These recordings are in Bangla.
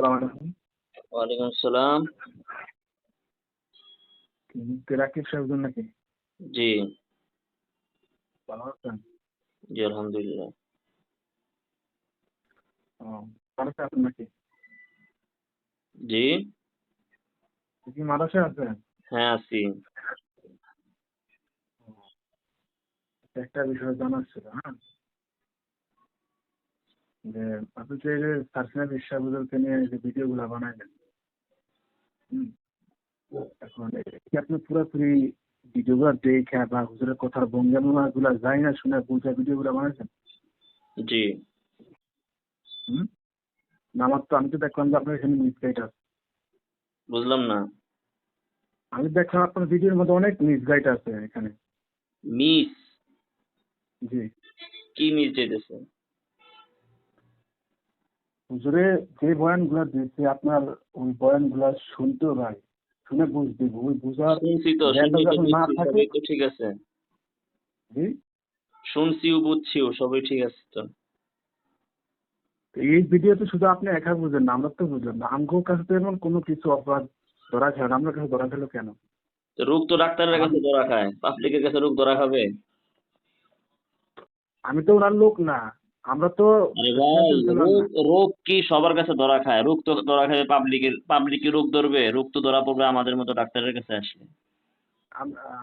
সালাম আলাইকুম। ওয়ালাইকুম আসসালাম। রাকিব সাহেব নাকি? জি। ভালো আছেন? জি আলহামদুলিল্লাহ। মাদ্রাসা আছেন নাকি? জি। কি মাদ্রাসা আছেন? হ্যাঁ আছি। একটা বিষয় জানার ছিল হ্যাঁ? যে আপনি যে এই যে সার্সিনা বিশ্বাবুদলকে নিয়ে যে ভিডিওগুলো বানাইলেন। এখন কি আপনি পুরোপুরি ভিডিওগুলো দেখে বা হুজুরের কথার ভঙ্গিমা গুলা যাই না শুনে বুঝে ভিডিওগুলো বানাইছেন? জি। হুম? না আমার তো আমি তো দেখলাম যে আপনার এখানে মিসগাইড আছে। বুঝলাম না। আমি দেখলাম আপনার ভিডিওর মধ্যে অনেক মিসগাইড আছে এখানে। মিস জি। কি মিস যেতেছে হুজুরে যে বয়ানগুলো দিয়েছে আপনার ওই বয়ানগুলো শুনতেও ভাই শুনে বুঝতে ওই বুঝার না থাকে ঠিক আছে। জি? শুনছিও বুঝছিও সবই ঠিক আছে তো। এই ভিডিওতে শুধু আপনি একা বুঝেন না আমরা তো বুঝলাম না। আমগোর কাছে তো এমন কোনো কিছু অপরাধ ধরা খায় না আপনার কাছে ধরা খেলো কেন? রোগ তো ডাক্তারের কাছে ধরা খায় পাবলিকের কাছে রোগ ধরা খাবে। আমি তো ওনার লোক না। আমরা তো রোগ রোগ কি সবার কাছে ধরা খায়? রোগ তো ধরা খায় পাবলিকের পাবলিকে রোগ ধরবে রোগ তো ধরা পড়বে আমাদের মতো ডাক্তারের কাছে আসলে।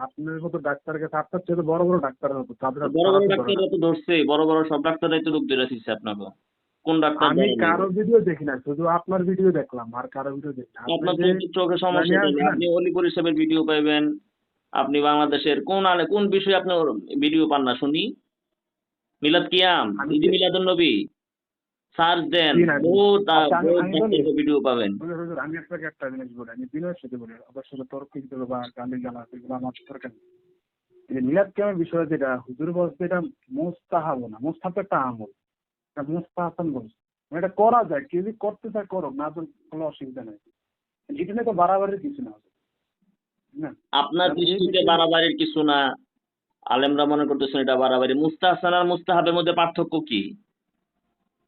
আপনার মতো ডাক্তারের কাছে আপনার চেয়ে তো বড় বড় ডাক্তার হতো তাদের বড় বড় ডাক্তাররা তো ধরছে বড় বড় সব ডাক্তাররাই তো রোগ ধরে দিচ্ছে আপনাকে। কোন ডাক্তার আমি? কারও ভিডিও দেখি না শুধু আপনার ভিডিও দেখলাম আর কারও ভিডিও দেখি না। আপনি আপনার চোখে সমস্যা আপনি অলিপুর হিসাবের ভিডিও পাইবেন আপনি বাংলাদেশের কোন আলে কোন বিষয়ে আপনি ভিডিও পান না শুনি। মিলাদ কিয়াম ঈদ মিলাদুন নবী সার্চ দেন। বহুত আচ্ছা, ভিডিও পাবেন। হুজুর, হুজুর, আমি আপনাকে একটা জিনিস বলি আমি বিনয়ের সাথে বলি আবার সাথে তর্ক দিতে হবে বা গালি গালা এগুলো আমার। এই মিলাদ কেমন বিষয় যেটা হুজুর বলছে এটা মোস্তাহাব না মোস্তাহাব একটা আমল। এটা মোস্তাহাসান বলছে। এটা করা যায় কেউ যদি করতে চায় করো না তো কোনো অসুবিধা নেই। এটা নিয়ে তো বাড়াবাড়ির কিছু না। না আপনার দৃষ্টিতে বাড়াবাড়ির কিছু না আলেমরা মনে করতেছেন এটা বাড়াবাড়ি। মুস্তাহসান আর মুস্তাহাবের মধ্যে পার্থক্য কি?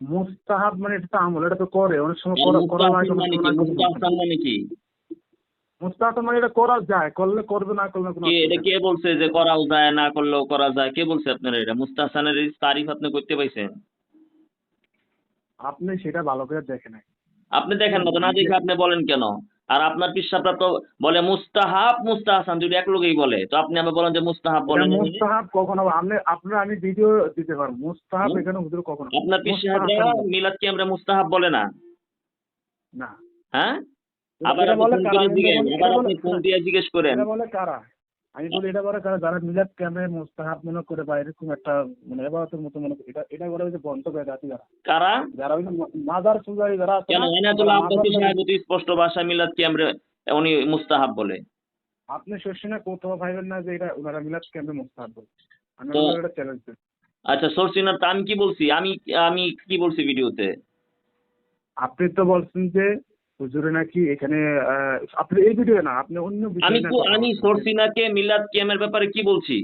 মোস্তাহাব মানে এটা তো আমল এটা তো করে অনেক সময় করা করা মানে কি? মুস্তাহসান মানে কি? মানে এটা করা যায় করলে করবে না করলে কোনো এটা কে বলছে যে করাও যায় না করলেও করা যায়? কে বলছে আপনারা এটা? মুস্তাহসানের তারিফ আপনি করতে পাইছেন? আপনি সেটা ভালো করে দেখে নাই আপনি দেখেন না তো না দেখে আপনি বলেন কেন? আর আপনার পিসাবরা তো বলে মুস্তাহাব মুস্তাহাসান যদি এক লোকেই বলে তো আপনি আমি বলেন যে মুস্তাহাব বলেন মুস্তাহাব কখনো আপনি আপনার আমি ভিডিও দিতে পারব। মুস্তাহাব এখানে হুজুর কখনো আপনার মুস্তাহাব মিলাদ কি আমরা মুস্তাহাব বলে না? না। হ্যাঁ? আবার আপনি ফোন দিয়ে জিজ্ঞেস করেন। বলে কারা? আমি বলি এটা কারা যারা মিলাদ ক্যামে মুস্তাহাব মনে করে বা এরকম একটা মানে এবারতের মতো মনে এটা এটা ওই যে বন্ধ করে যারা। কারা? যারা ওই মাদার পূজারী যারা কেন? এনায়তুল্লাহ আব্বাসী মাজার সাহেব স্পষ্ট ভাষা মিলাদ কি আমরা উনি মুস্তাহাব বলে। আপনি শর্ষিনা কোথাও ভাইবেন না যে এটা ওনারা মিলাদ ক্যাম্পে মুস্তাহাব বলে। আমি এটা চ্যালেঞ্জ আচ্ছা সরসিনার তা আমি কি বলছি? আমি আমি কি বলছি ভিডিওতে আপনি তো বলছেন যে হুজুরে নাকি এখানে আপনি এই ভিডিও না আপনি অন্য আমি আমি সরসিনাকে মিলাদ কিয়ামের ব্যাপারে কি বলছি?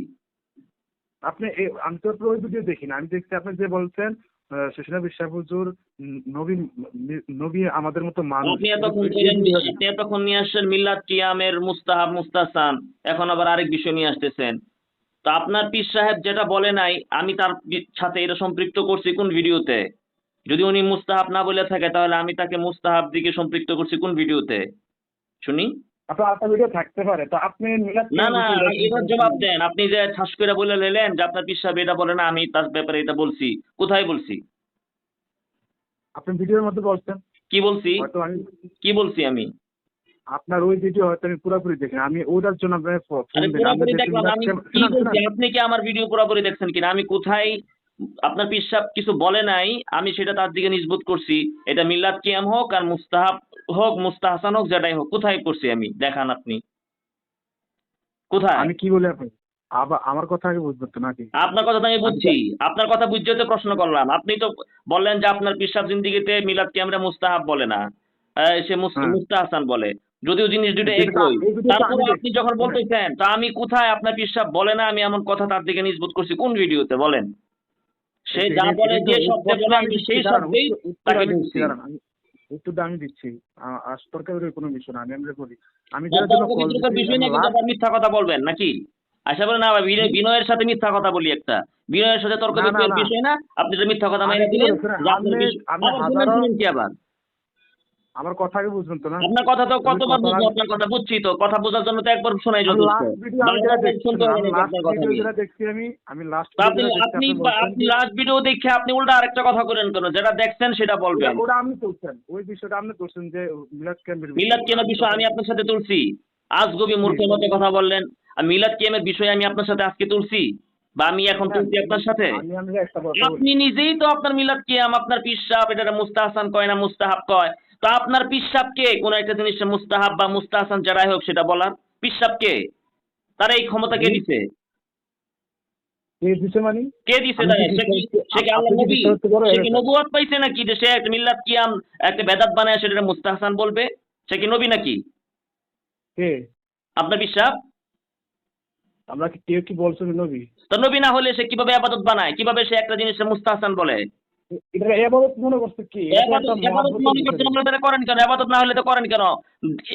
আপনি আমি তো ওই ভিডিও দেখি না আমি দেখছি আপনি যে বলছেন শশীনা বিশ্বাস হুজুর নবী নবী আমাদের মতো মানুষ। আপনি এতক্ষণ ভিডিও আপনি এতক্ষণ নিয়ে আসছেন মিলাদ কিয়ামের মুস্তাহাব মুস্তাহসান এখন আবার আরেক বিষয় নিয়ে আসতেছেন। তো আপনার পীর সাহেব যেটা বলে নাই আমি তার সাথে এটা সম্পৃক্ত করছি কোন ভিডিওতে যদি উনি মুস্তাহাব না বলে থাকে তাহলে আমি তাকে মুস্তাহাব দিকে সম্পৃক্ত করছি কোন ভিডিওতে? শুনি? ভিডিও থাকতে পারে। তো আপনি না না কিয়াম জবাব দেন। আপনি যে ঠাস করে বলে নিলেন যে আপনার পীর এটা বলে না আমি তার ব্যাপারে এটা বলছি। কোথায় বলছি? আপনি ভিডিওর মধ্যে বলছেন। কি বলছি? আমি কি বলছি আমি? আপনার ওই ভিডিও হয়তো আমি পুরোপুরি আমি ওটার জন্য আপনাকে আপনি কি আমার ভিডিও পুরোপুরি দেখছেন কিনা? আমি কোথায় আপনার পিসাব কিছু বলে নাই আমি সেটা তার দিকে নিজবুত করছি। এটা মিলাদ কিয়াম হোক আর মুস্তাহাব হোক মুস্তাহাসান হোক যেটাই হোক কোথায় করছি আমি? দেখান আপনি। কোথায়? আমি কি বলি আপনি? আমার কথা আগে বুঝবেন তো নাকি? আপনার কথা তো আমি বুঝছি। আপনার কথা বুঝতে প্রশ্ন করলাম। আপনি তো বললেন যে আপনার পিসাব জিন্দিগিতে মিলাদ কিয়ামরা মুস্তাহাব বলে না। সে হ্যাঁ। মুস্তাহাসান বলে। যদিও জিনিস দুটো একই। তারপরে আপনি যখন বলতেছেন তা আমি কোথায় আপনার পিসাব বলে না? আমি এমন কথা তার দিকে নিজবুত করছি। কোন ভিডিওতে? বলেন। সে যা বলে যে শব্দে বলে আমি সেই শব্দেই তাকে দিচ্ছি, আমি- উত্তরটা আমি দিচ্ছি। আ- আজ তর্কের কোনো বিষয় না আমি আমরা বলি। আমি বিষয় কিন্তু মিথ্যা কথা বলবেন নাকি? আশা করি না বিনয়- বিনয়ের সাথে মিথ্যা কথা বলি একটা। বিনয়ের সাথে তর্ক। বিষয় না আপনি যে মিথ্যা কথা মাইনে দিলেন আপনি আবার শুনেন হাজারো- শুনেন কি আবার আমার কথা আগে তো না? আপনার কথা তো কতবার বুঝব আপনার কথা বুঝছি তো। কথা বোঝার জন্য তো একবার শোনাই দেখছি আমি আমি লাস্ট আপনি আপনি আপনি লাস্ট ভিডিও দেখে আপনি উল্টা আরেকটা কথা করেন কেন? যেটা দেখছেন সেটা বলবেন। ওটা আপনি তুলছেন। ওই বিষয়টা আপনি তুলছেন যে মিলাদ ক্যাম্পের মিলাদ কেমের বিষয় আমি আপনার সাথে তুলছি। আজগবি মূর্খের মতো কথা বললেন। আর মিলাদ কেমের বিষয় আমি আপনার সাথে আজকে তুলছি। বা আমি এখন তুলছি আপনার সাথে। আপনি নিজেই তো আপনার মিলাদ কিয়াম আপনার পিসাব এটা মুস্তাহাসান কয় না মুস্তাহাব কয়। তো আপনার পিসাব কে? কোন একটা জিনিস মুস্তাহাব বা মুস্তাহাসান যারাই হোক সেটা বলার। পিসাব কে? তার এই ক্ষমতা কে দিছে? এই বিষয় মানে? কে দিছে আমি তারা? কি সে কি বিশ্বাস- সে কি আল্লাহ নবী? সে কি নবুয়ত পাইছে নাকি যে সে একটা মিল্লাত কিয়াম একটা বেদাত বানায় সেটা মুস্তাহাসান বলবে? সে কি নবী নাকি? কে? আপনার বিশ্বাস আমরা কি কেউ কি বলছেন নবী? তো নবী না হলে সে কীভাবে আবাদত বানায়? কীভাবে সে একটা জিনিস মুস্তাহাসান বলে? এটা এবাদত মনে করছে কি? এবাদত এবাদত মনে করছেন আপনারা করেন কেন? এবাদত না হলে তো করেন কেন?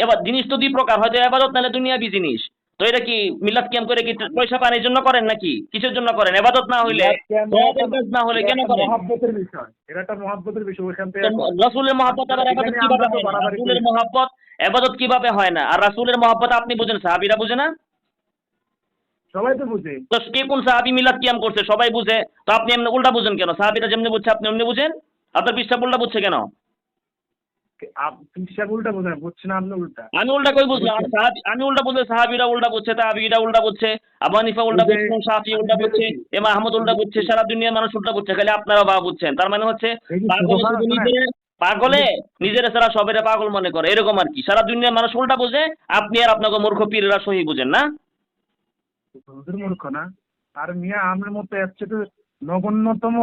এবার জিনিস তো দুই প্রকার হয়তো এবাদত নাহলে দুনিয়াবি জিনিস। তো এটা কি মিলাদ কিয়াম করে কি পয়সা পান জন্য করেন নাকি? কিসের জন্য করেন? এবাদত না হইলে হলে এটা কেন একটা করেন? মহাব্বতের বিষয়। এটা একটা মহাব্বতের বিষয় ওইখান থেকে রাসূলের মহব্বত আবার এবাদত কীভাবে হয়? না বাড়াবাড়ি রাসূলের করি। এবাদত কীভাবে হয় না? আর রাসূলের মহব্বত আপনি বুঝেন সাহাবীরা বুঝে না? সবাই তো বুঝে। তো কে কোন সাহাবী মিলাদ কিয়াম করছে? সবাই বুঝে। তো আপনি এমনি উল্টা বুঝেন কেন? সাহাবীরা যেমনি বুঝছে আপনি এমনি বুঝেন? আপনার উল্টা বুঝছে কেন? পিসা উল্টা বোঝেন বুঝছে না আপনি উল্টা? আমি উল্টা কই বুঝলাম? আমি উল্টা বুঝলে সাহাবীরা উল্টা বুঝছে তাবিরা উল্টা বুঝছে আবু হানিফা উল্টা বুঝছে শাফি উল্টা বুঝছে ইমাম আহমদ উল্টা বুঝছে সারা দুনিয়ার মানুষ উল্টা বুঝছে খালি আপনারা বা বুঝছেন। তার মানে হচ্ছে পাগলে। নিজের সারা সবেরা পাগল মনে করে এরকম আর কি। সারা দুনিয়ার মানুষ উল্টা বুঝে আপনি আর আপনাকে মূর্খ পীরেরা সহি বুঝেন না? হুজুর মূর্খ না? আর মিয়া আমার মতো একসাথে নগণ্যতম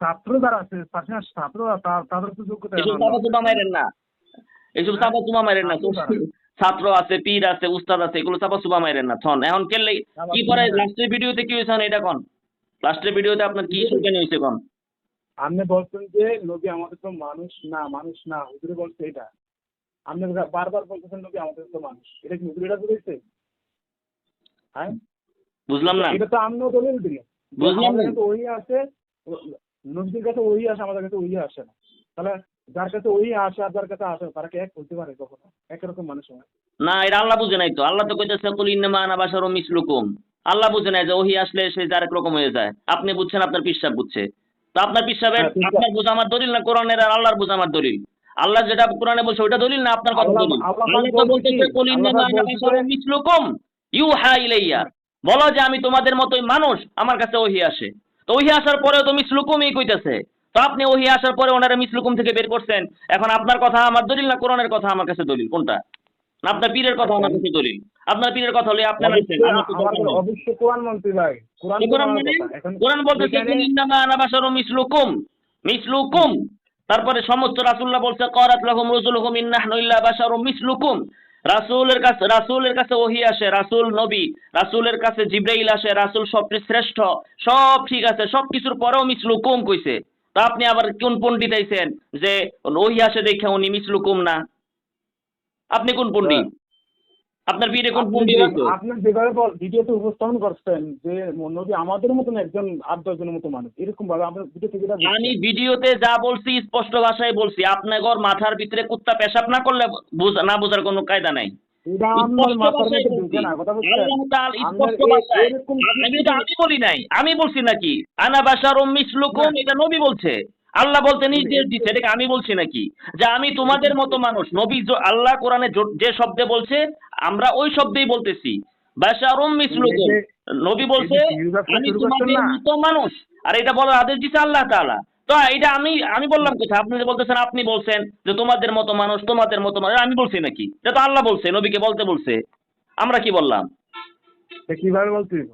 ছাত্র যারা আছে পাশে ছাত্র তা- তাদের তো যোগ্যতা না। এসব চাপা চুপা মাইরেন না। ছাত্র আছে পীর আছে উস্তাদ আছে এগুলো চাপা চুপা মাইরেন না। থন এখন কেলে কি করে লাস্টের ভিডিওতে কি হয়েছে এটা কোন? লাস্টের ভিডিওতে আপনার কি সুখে হয়েছে কোন? আপনি বলছেন যে নবী আমাদের তো মানুষ না মানুষ না। হুজুরে বলছে এটা। আপনি বারবার বলতেছেন নবী আমাদের তো মানুষ। এটা কি হুজুরে এটা বলেছে? হ্যাঁ? বুঝলাম না। এটা তো আমিও দলিল দিলাম বুঝলাম না। কাছে ওই আসে নবীর কাছে ওই আসে আমাদের কাছে ওই আসে না। তাহলে যার কাছে ওই আসে আর যার কাছে আসে তারা কি এক হতে পারে কখনো? একরকম মানুষ হয়। না এটা আল্লাহ বুঝে নাই তো। আল্লাহ তো কইতেছে কুল ইন্নামা আনা বাশারুম মিসলুকুম। আল্লাহ বুঝে নাই যে ওহি আসলে সে যার এক রকম হয়ে যায়। আপনি বুঝছেন আপনার পিসাব বুঝছে। তো আপনার পিসাবের হ্যাঁ, আপনার বোঝা আমার দলিল না? কোরআনের আর আল্লাহর বোঝা আমার দলিল। আল্লাহ যেটা কোরআনে বলছে ওটা দলিল না? আপনার কথা দলিল আল্লাহ তো বলতেছে? কুল ইন্নামা আনা বাশারুম মিসলুকুম। ইউহা ইলাইয়া। বলো যে আমি তোমাদের মতোই মানুষ আমার কাছে ওহি আসে। তো ওহি আসার পরেও তো মিসলুকুমই কইতেছে। তো আপনি ওহি আসার পরে ওনারা মিসলুকুম থেকে বের করছেন। এখন আপনার কথা আমার দলিল না কোরআনের কথা আমার কাছে দলিল? কোনটা? না আপনার পীরের কথা আমার কাছে দলিল? আপনার পীরের কথা হলে আপনি মানছেন আমার তো দরকার নেই। অবশ্যই কোরআন মন্ত্রী ভাই। কোরআন মানে? কোরআন বলতেছে ইন্নামা আনা বাশারুম মিসলুকুম মিসলুকুম তারপরে সমস্ত রাসূলুল্লাহ বলছে ক্বারাত লাহুম রাসূলুহুম ইন্নাহনু ইল্লা বাশারুম মিসলুকুম রাসূলের কাছে, রাসুলের কাছে ওহি আসে, রাসুল নবী, রাসুলের কাছে জিব্রাইল আসে, রাসুল সবচেয়ে শ্রেষ্ঠ, সব ঠিক আছে সব কিছুর পরেও মিসলুকুম কইছে। তা আপনি আবার কোন পণ্ডিত আইছেন যে ওহি আসে দেখে উনি মিসলুকুম না? আপনি কোন পণ্ডিত? আপনার পীরে কোন আপনি পণ্ডিত আপনি যেভাবে বল- ভিডিওতে উপস্থাপন করছেন যে নবী আমাদের মতন একজন আট দশজনের মতো মানুষ এরকম ভাবে আমরা ভিডিও থেকে আমি ভিডিওতে যা বলছি স্পষ্ট ভাষায় বলছি। আপনার ঘর মাথার ভিতরে কুত্তা পেশাব না করলে না বোঝার কোনো কায়দা নাই। আমি বলি নাই। আমি বলছি নাকি? আনা বাশারুম মিসলুকুম এটা নবী বলছে। আল্লাহ বলতে নির্দেশ দিচ্ছে। এটাকে আমি বলছি নাকি? যে আমি তোমাদের মতো মানুষ নবী আল্লাহ কোরআনে য- শব্দে বলছে আমরা ওই শব্দেই বলতেছি। বাশারুম মিসলুকুম। নবী বলছে আমি তোমাদের মতো মানুষ। আর এটা বলার আদেশ দিচ্ছে আল্লাহ তাআলা। তো এটা আমি আমি বললাম কোথায়? আপনি যে বলতেছেন আপনি বলছেন যে তোমাদের মতো মানুষ তোমাদের মতো মানুষ। আমি বলছি নাকি? এটা তো আল্লাহ বলছে নবীকে বলতে বলছে। আমরা কি বললাম? কীভাবে হবে?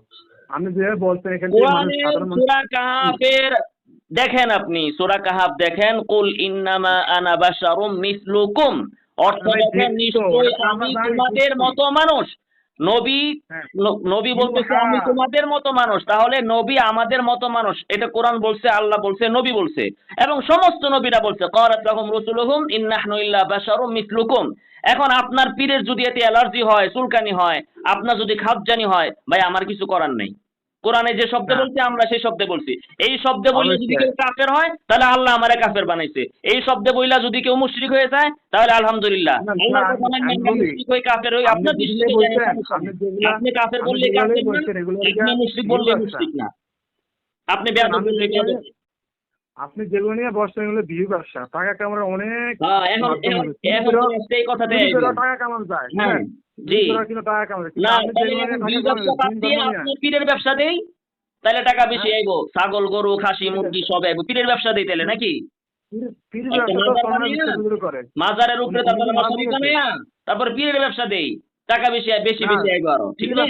আপনি যেভাবে বলছেন এখান দেখেন আপনি সূরা কাহাফ দেখেন কুল ইন্নামা আনা বাশারুম মিসলুকুম। অর্থ দেখেন নিশ্চয় আমি তোমাদের মতো মানুষ। নবী হ্যাঁ। নবী বলতেছে হ্যাঁ। আমি তোমাদের মতো মানুষ। তাহলে নবী আমাদের মতো মানুষ। এটা কোরআন বলছে আল্লাহ বলছে নবী বলছে। এবং সমস্ত নবীরা বলছে ক্বালাত লাহুম রাসূলুহুম ইন্নাহনু ইল্লা বাশারুম মিসলুকুম। এখন আপনার পীরের যদি এতে অ্যালার্জি হয় চুলকানি হয় আপনার যদি খাপজানি হয় ভাই আমার কিছু করার নেই। কোরআনে যে শব্দে বলছি বলছে আমরা সেই শব্দে বলছি। এই শব্দে বললে যদি কেউ কাফের হয় তাহলে আল্লাহ আমারে কাফের বানাইছে। এই শব্দে বইলা যদি কেউ মুশরিক হয়ে যায় তাহলে আলহামদুলিল্লাহ। মুশরিক হয়ে কাফের হই। আপনি আপনার দৃষ্টিতে আপনি কাফের বললে কাফের আপনি মুশরিক বললে মুশরিক না। আপনি বেয়াদব বললে বেয়াদব আপনি যেগুলো নিয়ে বসছেন এগুলো ভিউ ব্যবসা। টাকা কামানোর অনেক হ্যাঁ টাকা কামানো যায়। হ্যাঁ হ্যাঁ কিন্তু টাকা কামানো যায়। দুই ব্যবসা তাহলে টাকা বেশি হ্যাঁ। আইবো। ছাগল গরু খাসি মুরগি সব আইবো। পীরের ব্যবসা দেই তাহলে নাকি? মাজারের উপরে তারপর পীরের ব্যবসা দেই। টাকা বেশি বেশি বেশি আইবো আরও ঠিক না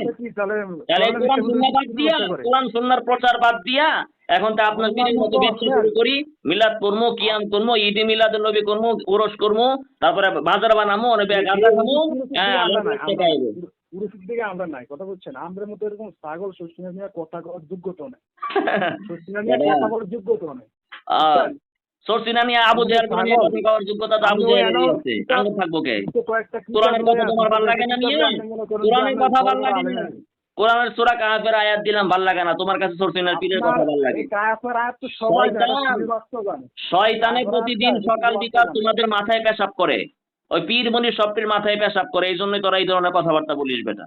তাহলে কোরআন সুন্নাহ বাদ দিয়া কোরআন সুন্নাহর প্রচার বাদ দিয়া এখন তো আপনার পীরের মতো ব্যবসা শুরু করি মিলাদ করব কিয়াম করব ঈদে মিলাদ নবী করব উরস করব তারপরে বাজার বানামো অনেক গাঁজা খাব হ্যাঁ পুরুষের দিকে আমরা নাই কথা বলছেন আমাদের মতো এরকম ছাগল শস্য নিয়ে কথা করার যোগ্যতা নেই। নিয়ে কথা বলার যোগ্যতা নেই। সরসিনা নিয়ে আবু আমি জেহাল তো নিয়ে পাগল। কথা কওয়ার যোগ্যতা তো আবু আমি ওই জেহালেরই এনাও- আছে। আঙ্গ থাকব কে? কিন্তু কয়েকটা কিতাব কোরআনের কথা তোমার ভালো লাগে না কিতাব মিয়া? আপনি করেন যে কোরআনের কথা ভালো লাগে না? কোরআনের সূরা কাহাফের আয়াত দিলাম ভালো লাগে না। তোমার কাছে সরসিনার পীরের কথা ভালো লাগে। এই কায়াফের আয়াত তো সবাই জানে, শয়তান। প্রতিদিন সকাল বিকাল তোমাদের মাথায় পেশাব করে। ওই পীর মনির সবটির মাথায় পেশাব করে এই জন্যই তোরা এই ধরনের কথাবার্তা বলিস বেটা।